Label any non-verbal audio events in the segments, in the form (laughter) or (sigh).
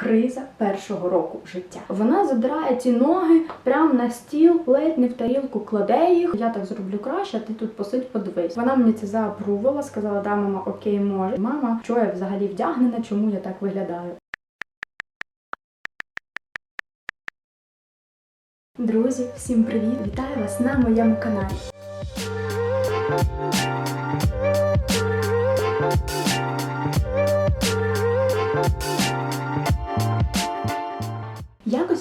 криза першого року життя. Вона задирає ці ноги прямо на стіл, ледь не в тарілку кладе їх. Я так зроблю краще, а ти тут посидь, подивись. Вона мені це заапрувала, сказала, да, мама, окей, може. Мама, що я взагалі вдягнена, чому я так виглядаю? Друзі, всім привіт! Вітаю вас на моєму каналі.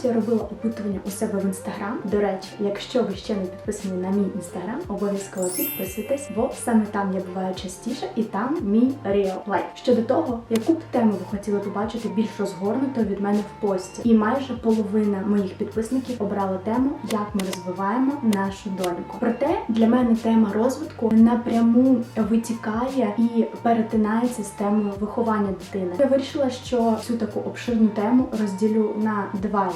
Якось я робила опитування у себе в інстаграм. До речі, якщо ви ще не підписані на мій інстаграм, обов'язково підписуйтесь, бо саме там я буваю частіше, і там мій real life. Щодо того, яку б тему ви хотіли побачити більш розгорнуто від мене в пості, і майже половина моїх підписників обрала тему, як ми розвиваємо нашу доньку. Проте для мене тема розвитку напряму витікає і перетинається з темою виховання дитини. Я вирішила, що цю таку обширну тему розділю на два.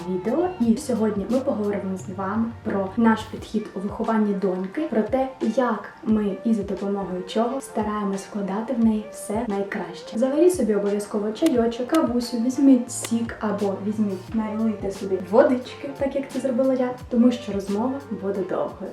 І сьогодні ми поговоримо з вами про наш підхід у вихованні доньки, про те, як ми і за допомогою чого стараємось вкладати в неї все найкраще. Взагалі собі обов'язково чайочок, кавусю, візьміть сік або візьміть налийте собі водички, так як це зробила я, тому що розмова буде довгою.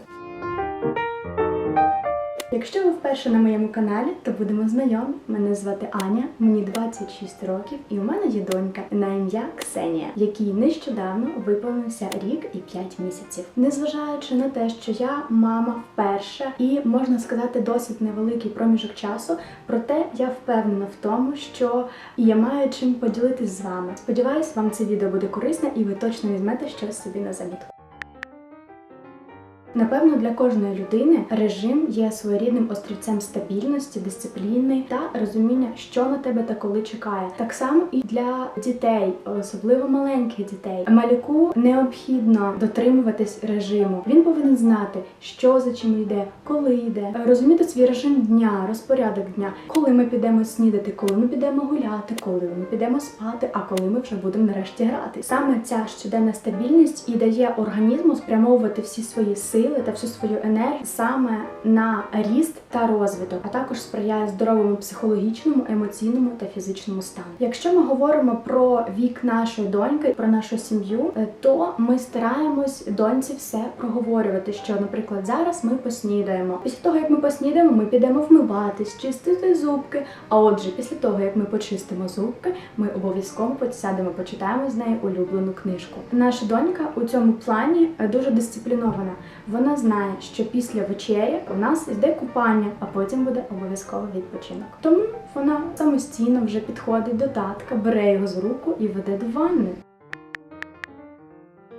Якщо ви вперше на моєму каналі, то будемо знайомі. Мене звати Аня, мені 26 років, і у мене є донька на ім'я Ксенія, якій нещодавно виповнився рік і 5 місяців. Незважаючи на те, що я мама вперше і можна сказати досить невеликий проміжок часу, проте я впевнена в тому, що я маю чим поділитись з вами. Сподіваюсь, вам це відео буде корисне і ви точно візьмете щось собі на замітку. Напевно, для кожної людини режим є своєрідним острівцем стабільності, дисципліни та розуміння, що на тебе та коли чекає. Так само і для дітей, особливо маленьких дітей. Малюку необхідно дотримуватись режиму. Він повинен знати, що за чим йде, коли йде, розуміти свій режим дня, розпорядок дня, коли ми підемо снідати, коли ми підемо гуляти, коли ми підемо спати, а коли ми вже будемо нарешті грати. Саме ця щоденна стабільність і дає організму спрямовувати всі свої сили сили та всю свою енергію саме на ріст та розвиток, а також сприяє здоровому психологічному, емоційному та фізичному стану. Якщо ми говоримо про вік нашої доньки, про нашу сім'ю, е, то ми стараємось доньці все проговорювати. Що, наприклад, зараз ми поснідаємо. Після того, як ми поснідаємо, ми підемо вмиватись, чистити зубки. А отже, після того, як ми почистимо зубки, ми обов'язково посядемо, почитаємо з нею улюблену книжку. Наша донька у цьому плані е, дуже дисциплінована. Вона знає, що після вечері у нас йде купання, а потім буде обов'язково відпочинок. Тому вона самостійно вже підходить до татка, бере його з руку і веде до ванни.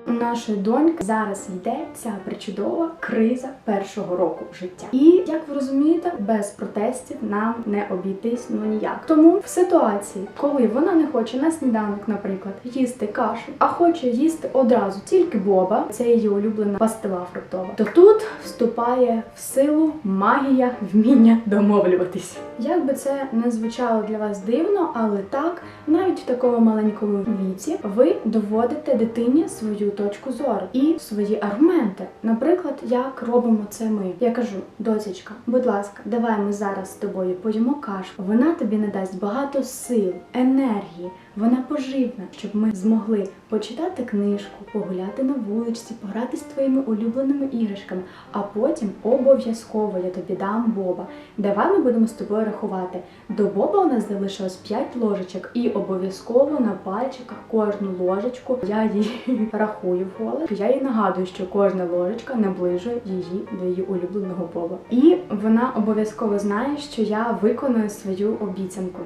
У нашої доньки зараз йде ця причудова криза першого року життя. І як ви розумієте, без протестів нам не обійтись ну ніяк. Тому в ситуації, коли вона не хоче на сніданок, наприклад, їсти кашу, а хоче їсти одразу тільки боба, це її улюблена пастила фруктова, то тут вступає в силу магія вміння домовлюватись. Як би це не звучало для вас дивно, але так, навіть в такому маленькому віці ви доводите дитині свою точку зору і свої аргументи. Наприклад, як робимо це ми. Я кажу, дочечка, будь ласка, давай ми зараз з тобою поїмо кашу. Вона тобі надасть багато сил, енергії. Вона поживна, щоб ми змогли почитати книжку, погуляти на вуличці, пограти з твоїми улюбленими іграшками, а потім обов'язково я тобі дам боба. Давай ми будемо з тобою рахувати. До боба у нас залишилось 5 ложечок, і обов'язково на пальчиках кожну ложечку я її (laughs) рахую в голос. Я їй нагадую, що кожна ложечка наближує її до її улюбленого боба. І вона обов'язково знає, що я виконую свою обіцянку.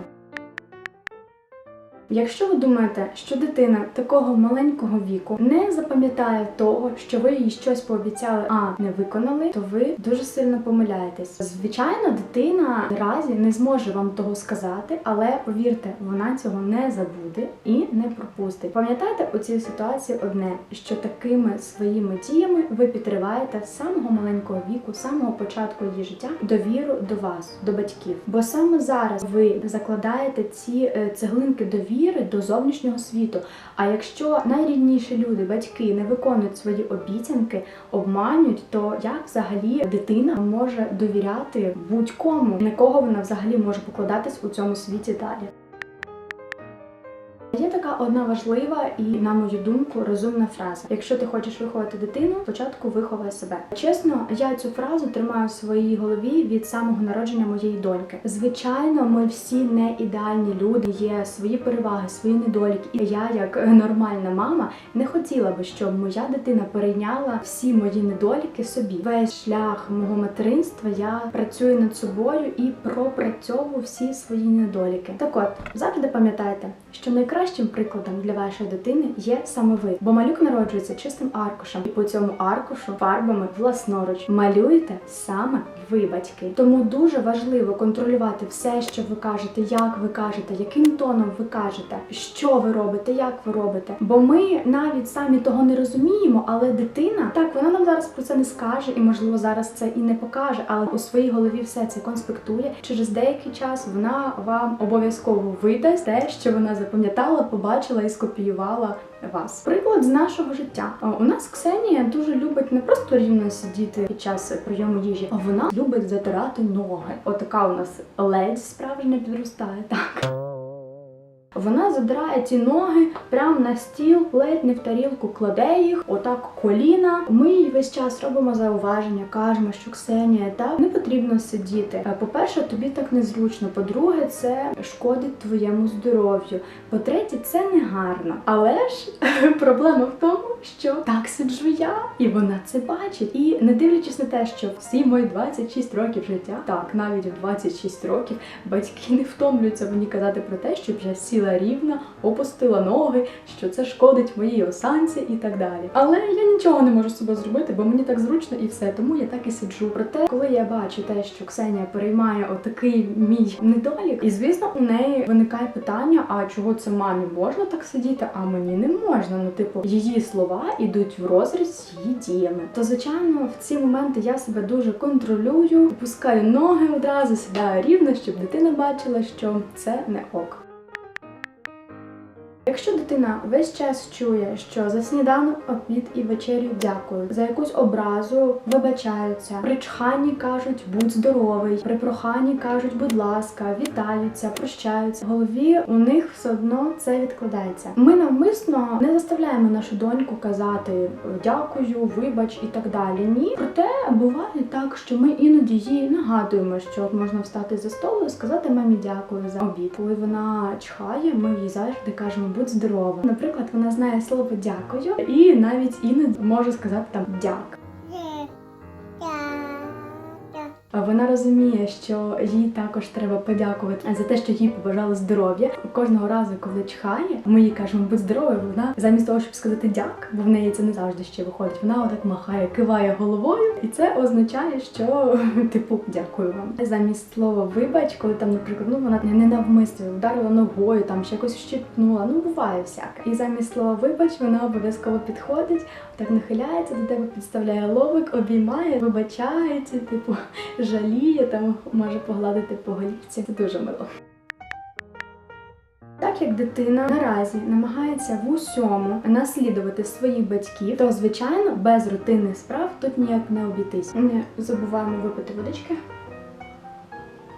Якщо ви думаєте, що дитина такого маленького віку не запам'ятає того, що ви їй щось пообіцяли, а не виконали, то ви дуже сильно помиляєтесь. Звичайно, дитина наразі не зможе вам того сказати, але повірте, вона цього не забуде і не пропустить. Пам'ятайте у цій ситуації одне, що такими своїми діями ви підриваєте з самого маленького віку, з самого початку її життя довіру до вас, до батьків. Бо саме зараз ви закладаєте ці е, цеглинки довіри довіри до зовнішнього світу. А якщо найрідніші люди, батьки не виконують свої обіцянки, обманюють, то як взагалі дитина може довіряти будь-кому, на кого вона взагалі може покладатись у цьому світі далі? Така одна важлива і, на мою думку, розумна фраза: якщо ти хочеш виховати дитину, спочатку виховай себе. Чесно, я цю фразу тримаю в своїй голові від самого народження моєї доньки. Звичайно, ми всі не ідеальні люди, є свої переваги, свої недоліки. І я, як нормальна мама, не хотіла би, щоб моя дитина перейняла всі мої недоліки собі. Весь шлях мого материнства я працюю над собою і пропрацьовую всі свої недоліки. Так от завжди пам'ятайте, що найкращим прикладом для вашої дитини є саме ви, бо малюк народжується чистим аркушем, і по цьому аркушу фарбами власноруч малюєте саме ви, батьки. Тому дуже важливо контролювати все, що ви кажете, як ви кажете, яким тоном ви кажете, що ви робите, як ви робите. Бо ми навіть самі того не розуміємо, але дитина так вона нам зараз про це не скаже, і можливо зараз це і не покаже, але у своїй голові все це конспектує. Через деякий час вона вам обов'язково видасть те, що вона запам'ятала, побачила і скопіювала вас. Приклад з нашого життя. У нас Ксенія дуже любить не просто рівно сидіти під час прийому їжі, а вона любить затирати ноги. Отака у нас ледь справжня підростає. Так. Вона задирає ці ноги прямо на стіл, ледь не в тарілку кладе їх, отак коліна. Ми їй весь час робимо зауваження, кажемо, що Ксенія так не потрібно сидіти. Е, По-перше, тобі так незручно. По-друге, це шкодить твоєму здоров'ю. По-третє, це не гарно. Але ж (laughs) проблема в тому, що так сиджу я, і вона це бачить. І не дивлячись на те, що всі мої 26 років життя, так навіть в 26 років батьки не втомлюються мені казати про те, щоб я сіла рівно, опустила ноги, що це шкодить моїй осанці і так далі. Але я нічого не можу з собою зробити, бо мені так зручно і все, тому я так і сиджу. Проте, коли я бачу те, що Ксенія переймає отакий мій недолік, і звісно, у неї виникає питання: а чого це мамі можна так сидіти, а мені не можна. Ну, типу, її слова йдуть в розріз з її діями. То звичайно, в ці моменти я себе дуже контролюю, опускаю ноги одразу, сідаю рівно, щоб дитина бачила, що це не ок. Якщо дитина весь час чує, що за сніданок, обід і вечерю дякую, за якусь образу вибачаються, при чханні кажуть будь здоровий, при проханні кажуть, будь ласка, вітаються, прощаються. В голові у них все одно це відкладається. Ми навмисно не заставляємо нашу доньку казати дякую, вибач і так далі. Ні, проте буває так, що ми іноді їй нагадуємо, що можна встати за столу і сказати мамі дякую за обід. Коли вона чхає, ми їй завжди кажемо будь здорова. Наприклад, вона знає слово дякую і навіть іноді може сказати там дяк. Вона розуміє, що їй також треба подякувати за те, що їй побажали здоров'я. Кожного разу, коли чхає, ми їй кажемо будь здоровою. Вона замість того, щоб сказати дяк, бо в неї це не завжди ще виходить. Вона отак махає, киває головою, і це означає, що (laughs) типу дякую вам. Замість слова вибач, коли там, наприклад, ну вона не навмисно вдарила ногою, там ще якось щипнула. Ну буває всяке. І замість слова вибач, вона обов'язково підходить, так нахиляється до тебе, підставляє лобик, обіймає, вибачається, типу жаліє, там може погладити по голівці. Це дуже мило. Так як дитина наразі намагається в усьому наслідувати своїх батьків, то звичайно без рутинних справ тут ніяк не обійтись. Не забуваємо випити водички.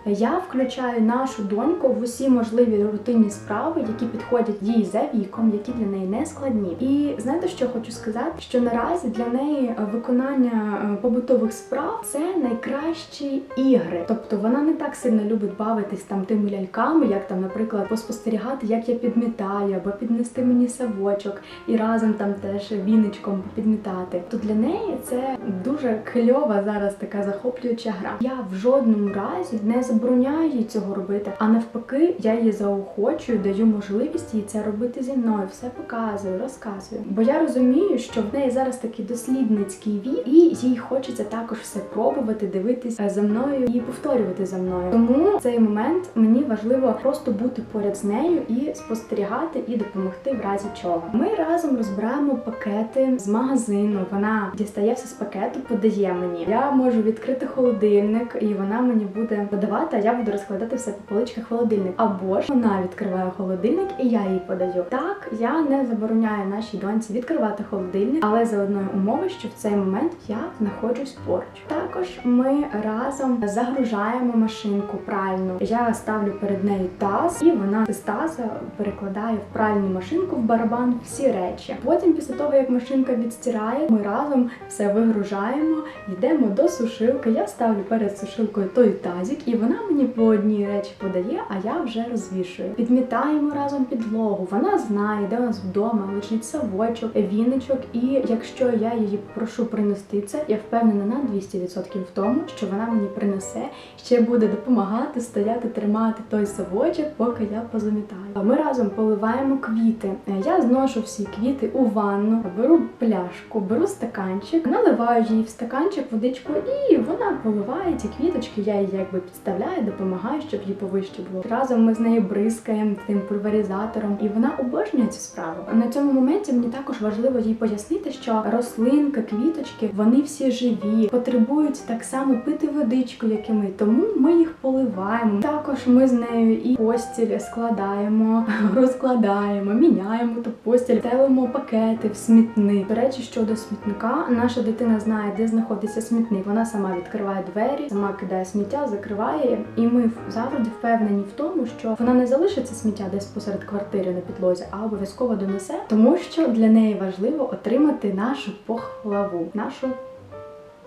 Я включаю нашу доньку в усі можливі рутинні справи, які підходять їй за віком, які для неї не складні. І знаєте, що хочу сказати? Що наразі для неї виконання е, побутових справ це найкращі ігри. Тобто вона не так сильно любить бавитись там тими ляльками, як там, наприклад, поспостерігати, як я підмітаю, або піднести мені савочок і разом там теж віничком підмітати. То для неї це дуже кльова зараз така захоплююча гра. Я в жодному разі не забороняю їй цього робити, а навпаки, я її заохочую, даю можливість їй це робити зі мною, все показую, розказую. Бо я розумію, що в неї зараз такий дослідницький вік, і їй хочеться також все пробувати, дивитись за мною і повторювати за мною. Тому в цей момент мені важливо просто бути поряд з нею і спостерігати і допомогти в разі чого. Ми разом розбираємо пакети з магазину. Вона дістає все з пакету, подає мені. Я можу відкрити холодильник, і вона мені буде подавати відкривати, а я буду розкладати все по поличках холодильник. Або ж вона відкриває холодильник і я їй подаю. Так, я не забороняю нашій доньці відкривати холодильник, але за одною умовою, що в цей момент я знаходжусь поруч. Також ми разом загружаємо машинку пральну. Я ставлю перед нею таз, і вона з таза перекладає в пральну машинку в барабан всі речі. Потім, після того як машинка відстирає, ми разом все вигружаємо, йдемо до сушилки. Я ставлю перед сушилкою той тазик, і вона мені по одній речі подає, а я вже розвішую. Підмітаємо разом підлогу. Вона знає, де у нас вдома лежить совочок, віничок, і якщо я її попрошу принести це, я впевнена на 200% в тому, що вона мені принесе, ще буде допомагати стояти, тримати той совочок, поки я позамітаю. Ми разом поливаємо квіти. Я зношу всі квіти у ванну, беру пляшку, беру стаканчик, наливаю їй в стаканчик водичку, і вона поливає ці квіточки. Я її якби підставляю, допомагаю, щоб їй повище було. Разом ми з нею бризкаємо тим пульверизатором, і вона обожнює цю справу. На цьому моменті мені також важливо їй пояснити, що рослинка, квіточки, вони всі живі, потребують так само пити водичку, як і ми. Тому ми їх поливаємо. Також ми з нею і постіль складаємо, (laughs) розкладаємо, міняємо ту постіль, телимо пакети в смітник. До речі, щодо смітника, наша дитина знає, де знаходиться смітник. Вона сама відкриває двері, сама кидає сміття, закриває, і ми завжди впевнені в тому, що вона не залишиться сміття десь посеред квартири на підлозі, а обов'язково донесе, тому що для неї важливо отримати нашу похвалу. Нашу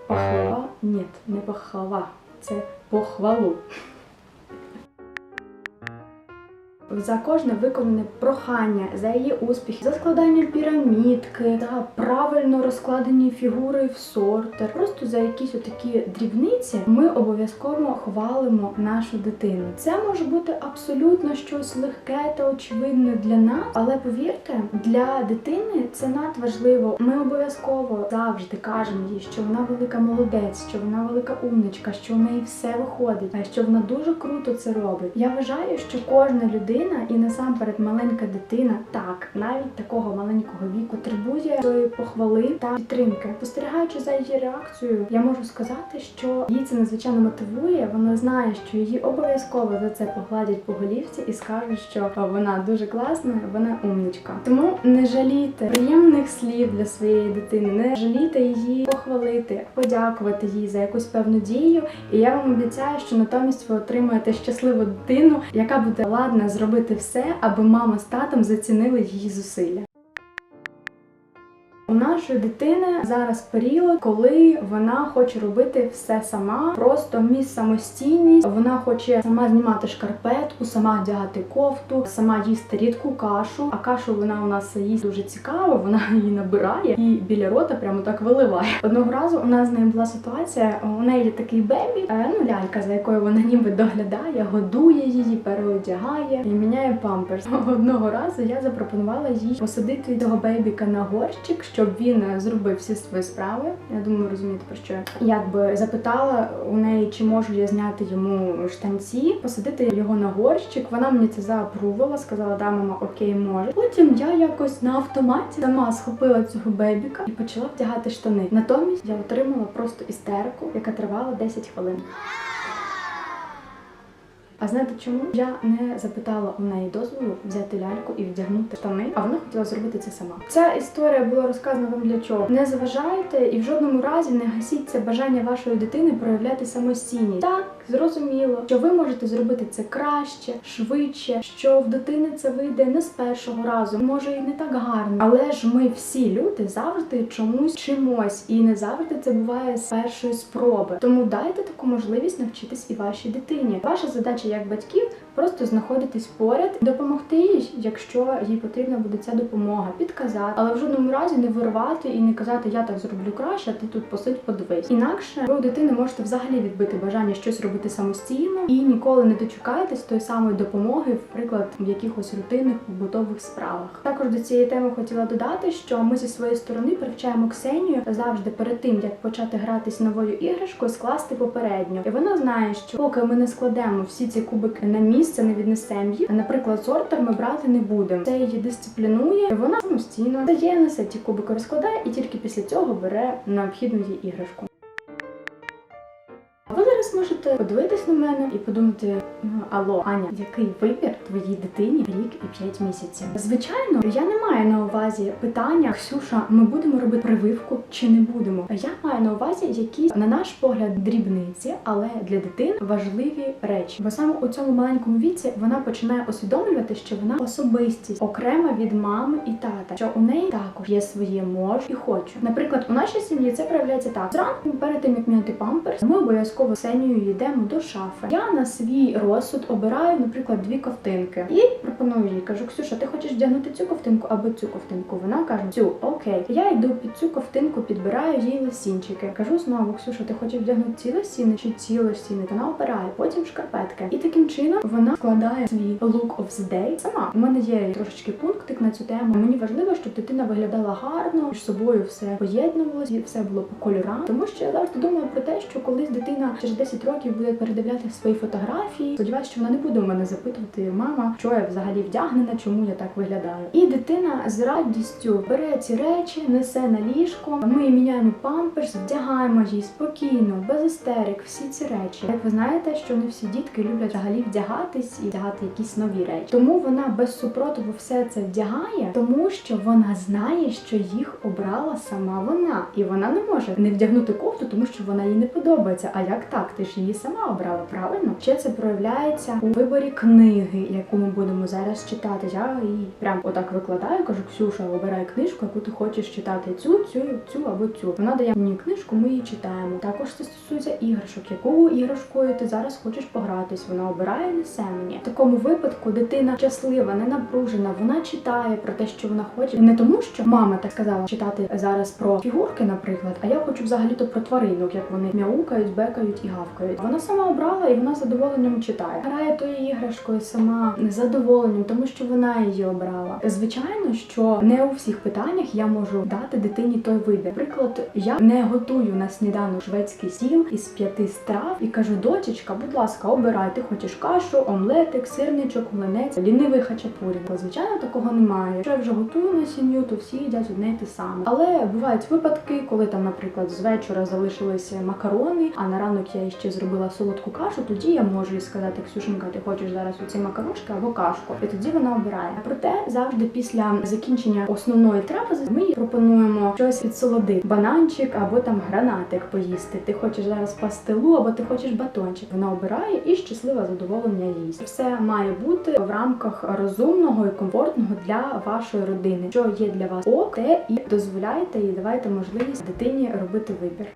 похвала? Ні, не похвала, це похвалу. За кожне виконане прохання, за її успіхи, за складання пірамідки, за правильно розкладені фігури в сортер, просто за якісь отакі дрібниці, ми обов'язково хвалимо нашу дитину. Це може бути абсолютно щось легке та очевидне для нас, але повірте, для дитини це надважливо. Ми обов'язково завжди кажемо їй, що вона велика молодець, що вона велика умничка, що в неї все виходить, що вона дуже круто це робить. Я вважаю, що кожна людина і насамперед маленька дитина, так навіть такого маленького віку, требує своєї похвали та підтримки. Спостерігаючи за її реакцією, я можу сказати, що її це надзвичайно мотивує. Вона знає, що її обов'язково за це погладять по голівці і скажуть, що вона дуже класна, вона умничка. Тому не жалійте приємних слів для своєї дитини, не жалійте її похвалити, подякувати їй за якусь певну дію. І я вам обіцяю, що натомість ви отримаєте щасливу дитину, яка буде ладна зробити все, аби мама з татом зацінили її зусилля. У нашої дитини зараз період, коли вона хоче робити все сама, просто міс самостійність. Вона хоче сама знімати шкарпетку, сама одягати кофту, сама їсти рідку кашу. А кашу вона у нас їсть дуже цікаво, вона (laughs) її набирає і біля рота прямо так виливає. Одного разу у нас з нею була ситуація. У неї є такий бебі, е, ну лялька, за якою вона (laughs) ніби доглядає, годує її, переодягає і міняє памперс. (laughs) Одного разу я запропонувала їй посадити цього бебіка на горщик, щоб він е, зробив всі свої справи. Я думаю, розумієте про що. Якби запитала у неї, чи можу я зняти йому штанці, посадити його на горщик. Вона мені це заапрувала, сказала, да, мама, окей, може. Потім я якось на автоматі сама схопила цього бебіка і почала вдягати штани. Натомість я отримала просто істерику, яка тривала 10 хвилин. А знаєте чому? Я не запитала у неї дозволу взяти ляльку і вдягнути штани, а вона хотіла зробити це сама. Ця історія була розказана вам для чого? Не заважайте і в жодному разі не гасіть це бажання вашої дитини проявляти самостійність. Так, зрозуміло, що ви можете зробити це краще, швидше, що в дитини це вийде не з першого разу, може і не так гарно. Але ж ми всі люди завжди чомусь чимось, і не завжди це буває з першої спроби. Тому дайте таку можливість навчитись і вашій дитині. Ваша задача як батьків просто знаходитись поряд, допомогти їй, якщо їй потрібна буде ця допомога, підказати, але в жодному разі не вирвати і не казати Я так зроблю краще, а ти тут посидь, подивись. Інакше ви у дитини можете взагалі відбити бажання щось робити самостійно і ніколи не дочекаєтесь тої самої допомоги, наприклад, в якихось рутинних побутових справах. Також до цієї теми хотіла додати, що ми зі своєї сторони привчаємо Ксенію завжди перед тим, як почати гратись новою іграшкою, скласти попередньо. І вона знає, що поки ми не складемо всі ці кубики на місце, не віднесемо їх. Наприклад, сортер ми брати не будемо. Це її дисциплінує. і Вона самостійно дає несе ті кубики, розкладає і тільки після цього бере необхідну їй іграшку. Можете подивитись на мене і подумати: ну алло, Аня, який вибір твоїй дитині рік і п'ять місяців? Звичайно, я не маю на увазі питання Ксюша, ми будемо робити прививку чи не будемо. Я маю на увазі якісь на наш погляд дрібниці, але для дитини важливі речі. Бо саме у цьому маленькому віці вона починає усвідомлювати, що вона особистість окрема від мами і тата, що у неї також є своє можу і хочу. Наприклад, у нашій сім'ї це проявляється так: зранку перед тим як міняти памперс, ми обов'язково з Ксенією йдемо до шафи. Я на свій розсуд обираю, наприклад, дві ковтинки і пропоную їй. Кажу, Ксюша, ти хочеш вдягнути цю ковтинку або цю ковтинку? Вона каже, цю окей. Я йду під цю ковтинку, підбираю їй лосінчики. Кажу знову, Ксюша, ти хочеш вдягнути ці лосіни чи ці лосіни? Вона обирає, потім шкарпетки. І таким чином вона складає свій look of the day сама. У мене є трошечки пунктик на цю тему. Мені важливо, щоб дитина виглядала гарно, між собою все поєднувалося, все було по кольорам. Тому що я завжди думаю про те, що колись дитина через 10 років буде передивляти свої фотографії. Сподіваюся, що вона не буде у мене запитувати, мама, що я взагалі вдягнена, чому я так виглядаю. І дитина з радістю бере ці речі, несе на ліжко. Ми міняємо памперс, вдягаємо її спокійно, без істерик, всі ці речі. Як ви знаєте, що не всі дітки люблять взагалі вдягатись і вдягати якісь нові речі. Тому вона без супротиву все це вдягає, тому що вона знає, що їх обрала сама вона, і вона не може не вдягнути кофту, тому що вона їй не подобається. А як так? Ти ж її сама обрала, правильно? Ще це проявляється у виборі книги, яку ми будемо зараз читати. Я їй прям отак викладаю, кажу, Ксюша, обирай книжку, яку ти хочеш читати. Цю, цю, цю або цю. Вона дає мені книжку, ми її читаємо. Також це стосується іграшок. Якою іграшкою ти зараз хочеш погратись? Вона обирає несе мені. В такому випадку дитина щаслива, не напружена. Вона читає про те, що вона хоче. Не тому, що мама так сказала читати зараз про фігурки, наприклад, а я хочу взагалі-то про тваринок, як вони мяукають, бекають і гавкають. Вона сама обрала і вона задоволенням читає. Грає тою іграшкою сама з задоволенням, тому що вона її обрала. Звичайно, що не у всіх питаннях я можу дати дитині той вибір. Наприклад, я не готую на сніданок шведський стіл із п'яти страв і кажу, дочечка, будь ласка, обирай, ти хочеш кашу, омлетик, сирничок, млинець, лінивий хачапурі. Звичайно, такого немає. Якщо я вже готую на сім'ю, то всі їдять одне й те саме. Але бувають випадки, коли там, наприклад, з вечора залишилися макарони, а на ранок я ще зробила солодку кашу. Тоді я можу їй сказати, Ксюшенька, ти хочеш зараз оці макарошки або кашку, і тоді вона обирає. Проте завжди після закінчення основної трапези ми їй пропонуємо щось підсолоди, бананчик або там гранатик поїсти. Ти хочеш зараз пастилу, або ти хочеш батончик. Вона обирає і щаслива задоволення їсть. Все має бути в рамках розумного і комфортного для вашої родини. Що є для вас ок, те і дозволяйте і давайте можливість дитині робити вибір.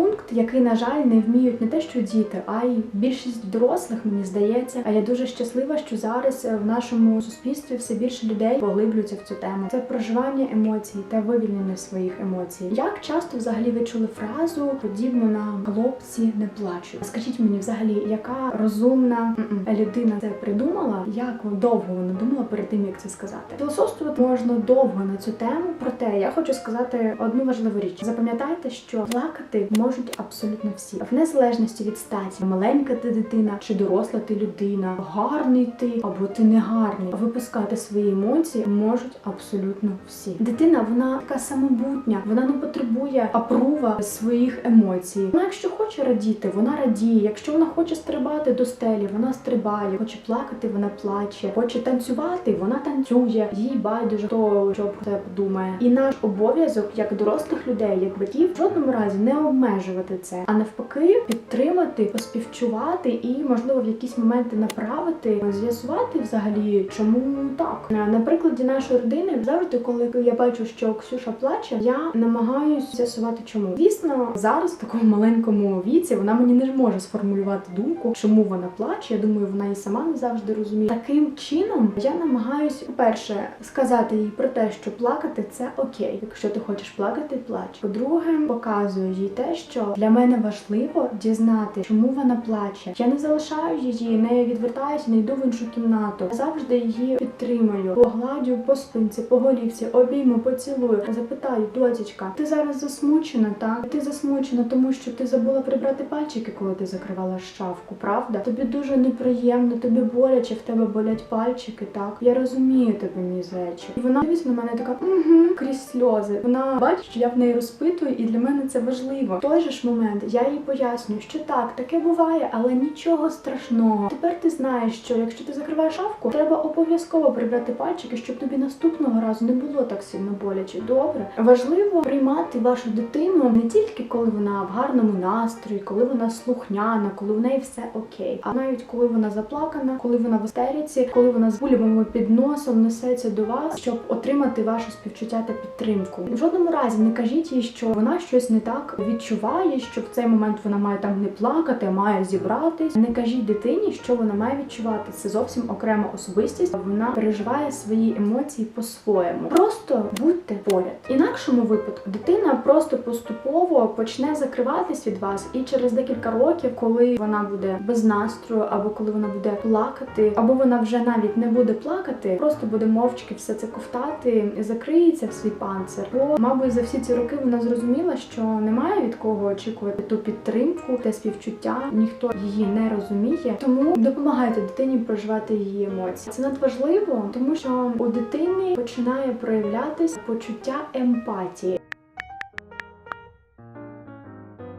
Пункт, який, на жаль, не вміють не те, що діти, а й більшість дорослих, мені здається. А я дуже щаслива, що зараз е, в нашому суспільстві все більше людей поглиблюються в цю тему. Це проживання емоцій та вивільнення своїх емоцій. Як часто взагалі ви чули фразу подібну на хлопці не плачуть? Скажіть мені, взагалі, яка розумна людина це придумала? Як довго вона думала перед тим, як це сказати? Філософствувати можна довго на цю тему. Проте я хочу сказати одну важливу річ: запам'ятайте, що плакати можуть абсолютно всі, в незалежності від статі, маленька ти дитина чи доросла ти людина, гарний ти або ти не гарний. Випускати свої емоції можуть абсолютно всі. Дитина вона така самобутня, вона не потребує апрува своїх емоцій. Вона, якщо хоче радіти, вона радіє. Якщо вона хоче стрибати до стелі, вона стрибає. Хоче плакати, вона плаче. Хоче танцювати, вона танцює. Їй байдуже хто що про це подумає. І наш обов'язок як дорослих людей, як батьків, в жодному разі не обмежувати це, а навпаки, підтримати, поспівчувати і, можливо, в якісь моменти направити, з'ясувати взагалі, чому так. На прикладі нашої родини завжди, коли я бачу, що Ксюша плаче, я намагаюся з'ясувати, чому. Звісно, зараз в такому маленькому віці вона мені не може сформулювати думку, чому вона плаче. Я думаю, вона і сама не завжди розуміє. Таким чином я намагаюся, по-перше, сказати їй про те, що плакати це окей. Якщо ти хочеш плакати, плач. По-друге, показую їй те, що для мене важливо дізнати, чому вона плаче. Я не залишаю її, не відвертаюся, не йду в іншу кімнату. Я завжди її підтримую, погладю по спинці, по голівці, обійму, поцілую. Запитаю, дочечка, ти зараз засмучена, так? Ти засмучена, тому що ти забула прибрати пальчики, коли ти закривала шафку, правда? Тобі дуже неприємно, тобі боляче, в тебе болять пальчики, так? Я розумію тебе, мій зайчик. І вона дивиться на мене така, угу, крізь сльози. Вона бачить, що я в неї розпитую, і для мене це важливо. Той же ж момент я їй пояснюю, що так, таке буває, але нічого страшного. Тепер ти знаєш, що якщо ти закриваєш шафку, треба обов'язково прибрати пальчики, щоб тобі наступного разу не було так сильно боляче. Добре, важливо приймати вашу дитину не тільки коли вона в гарному настрої, коли вона слухняна, коли в неї все окей, а навіть коли вона заплакана, коли вона в істериці, коли вона з бульбами під носом несеться до вас, щоб отримати ваше співчуття та підтримку. В жодному разі не кажіть їй, що вона щось не так відчуває, що в цей момент вона має там не плакати, має зібратись. Не кажіть дитині, що вона має відчувати. Це зовсім окрема особистість. Вона переживає свої емоції по-своєму. Просто будьте поряд. Інакшому випадку дитина просто поступово почне закриватись від вас, і через декілька років, коли вона буде без настрою, або коли вона буде плакати, або вона вже навіть не буде плакати, просто буде мовчки все це ковтати, закриється в свій панцир. Бо, мабуть, за всі ці роки вона зрозуміла, що немає від кого очікувати ту підтримку, те співчуття, ніхто її не розуміє. Тому допомагайте дитині проживати її емоції. Це надважливо, тому що у дитини починає проявлятися почуття емпатії.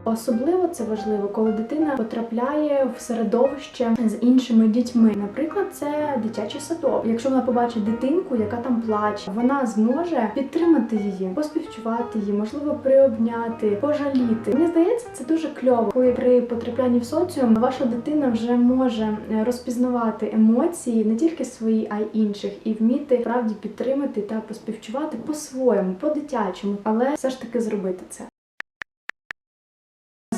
Особливо це важливо, коли дитина потрапляє в середовище з іншими дітьми. Наприклад, це дитячий садок. Якщо вона побачить дитинку, яка там плаче, вона зможе підтримати її, поспівчувати її, можливо, приобняти, пожаліти. Мені здається, це дуже кльово, коли при потраплянні в соціум ваша дитина вже може розпізнавати емоції не тільки свої, а й інших, і вміти справді підтримати та поспівчувати по-своєму, по-дитячому, але все ж таки зробити це.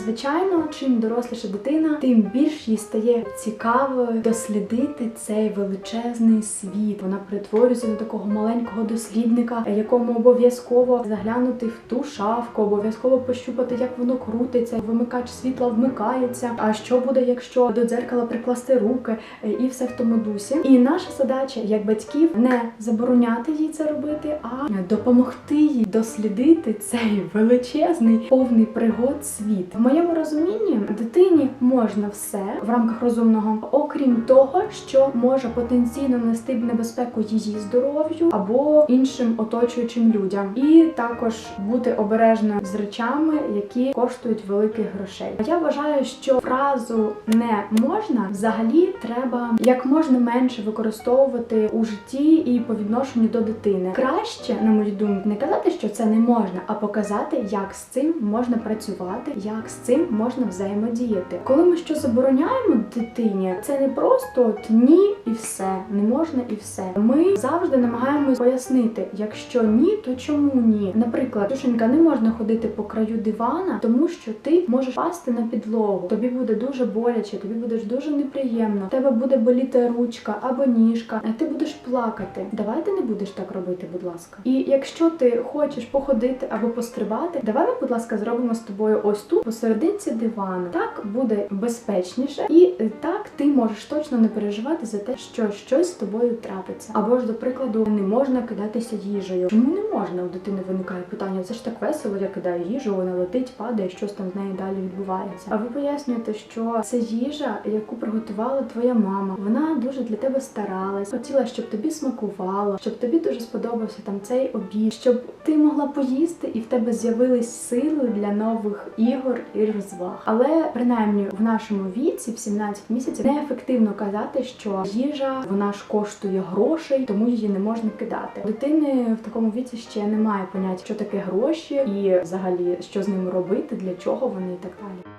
Звичайно, чим доросліша дитина, тим більш їй стає цікаво дослідити цей величезний світ. Вона перетворюється на такого маленького дослідника, якому обов'язково заглянути в ту шафку, обов'язково пощупати, як воно крутиться, вимикач світла вмикається. А що буде, якщо до дзеркала прикласти руки, і все в тому дусі. І наша задача, як батьків, не забороняти їй це робити, а допомогти їй дослідити цей величезний повний пригод світ. Моєму розумінні дитині можна все в рамках розумного, окрім того, що може потенційно нести небезпеку її здоров'ю або іншим оточуючим людям, і також бути обережною з речами, які коштують великих грошей. Я вважаю, що фразу не можна взагалі треба як можна менше використовувати у житті і по відношенню до дитини. Краще, на мою думку, не казати, що це не можна, а показати, як з цим можна працювати, як з цим можна взаємодіяти. Коли ми щось забороняємо дитині, це не просто от ні і все, не можна і все. Ми завжди намагаємось пояснити, якщо ні, то чому ні? Наприклад, душенька, не можна ходити по краю дивана, тому що ти можеш пасти на підлогу. Тобі буде дуже боляче, тобі буде дуже неприємно. Тебе буде боліти ручка або ніжка, а ти будеш плакати. Давай ти не будеш так робити, будь ласка. І якщо ти хочеш походити або пострибати, давай ми, будь ласка, зробимо з тобою ось тут посерединці дивану. Так буде безпечніше, і е, так ти можеш точно не переживати за те, що щось з тобою трапиться. Або ж, до прикладу, не можна кидатися їжею. Чому не можна? У дитини виникає питання. Це ж так весело, я кидаю їжу, вона летить, падає, щось там з нею далі відбувається. А ви пояснюєте, що це їжа, яку приготувала твоя мама. Вона дуже для тебе старалась, хотіла, щоб тобі смакувало, щоб тобі дуже сподобався там цей обід, щоб ти могла поїсти і в тебе з'явились сили для нових ігор і розваг. Але принаймні в нашому віці, в 17 місяців, неефективно казати, що їжа вона ж коштує грошей, тому її не можна кидати. Дитини в такому віці ще немає поняття, що таке гроші, і взагалі що з ними робити, для чого вони і так далі.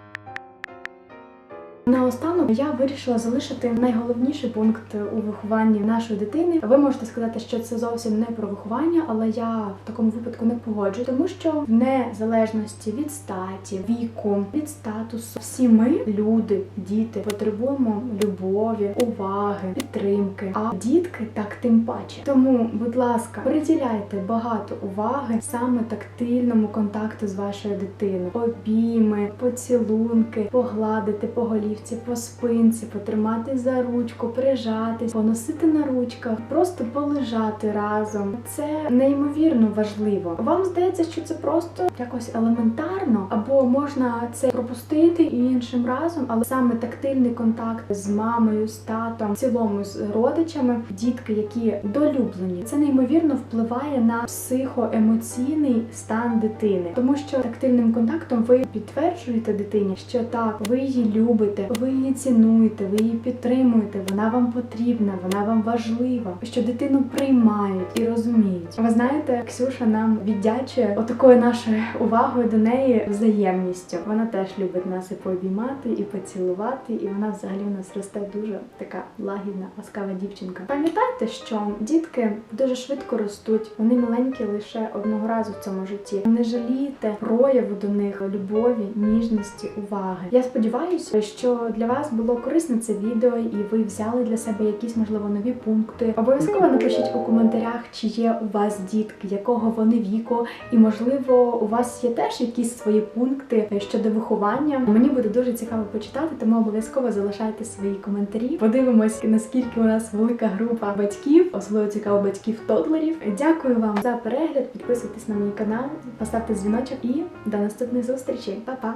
Наостанок я вирішила залишити найголовніший пункт у вихованні нашої дитини. Ви можете сказати, що це зовсім не про виховання, але я в такому випадку не погоджу, тому що в незалежності від статі, віку, від статусу, всі ми, люди, діти, потребуємо любові, уваги, підтримки. А дітки так тим паче. Тому, будь ласка, приділяйте багато уваги саме тактильному контакту з вашою дитиною. Обійми, поцілунки, погладити по. Голівці, по спинці, потримати за ручку, прижатись, поносити на ручках, просто полежати разом. Це неймовірно важливо. Вам здається, що це просто якось елементарно, або можна це пропустити і іншим разом, але саме тактильний контакт з мамою, з татом, в цілому з родичами, дітки, які долюблені, це неймовірно впливає на психоемоційний стан дитини, тому що тактильним контактом ви підтверджуєте дитині, що так, ви її любите, ви її цінуєте, ви її підтримуєте, вона вам потрібна, вона вам важлива, що дитину приймають і розуміють. Ви знаєте, Ксюша нам віддячує отакою нашою увагою до неї взаємністю. Вона теж любить нас і пообіймати, і поцілувати, і вона взагалі у нас росте дуже така лагідна, ласкава дівчинка. Пам'ятайте, що дітки дуже швидко ростуть, вони маленькі лише одного разу в цьому житті. Не жалійте прояву до них любові, ніжності, уваги. Я сподіваюся, що для вас було корисне це відео, і ви взяли для себе якісь можливо нові пункти. Обов'язково напишіть у коментарях, чи є у вас дітки, якого вони віку, і можливо у вас є теж якісь свої пункти щодо виховання. Мені буде дуже цікаво почитати, тому обов'язково залишайте свої коментарі. Подивимось, наскільки у нас велика група батьків, особливо цікаво батьків тодлерів. Дякую вам за перегляд. Підписуйтесь на мій канал, поставте дзвіночок і до наступних зустрічей. Па-па!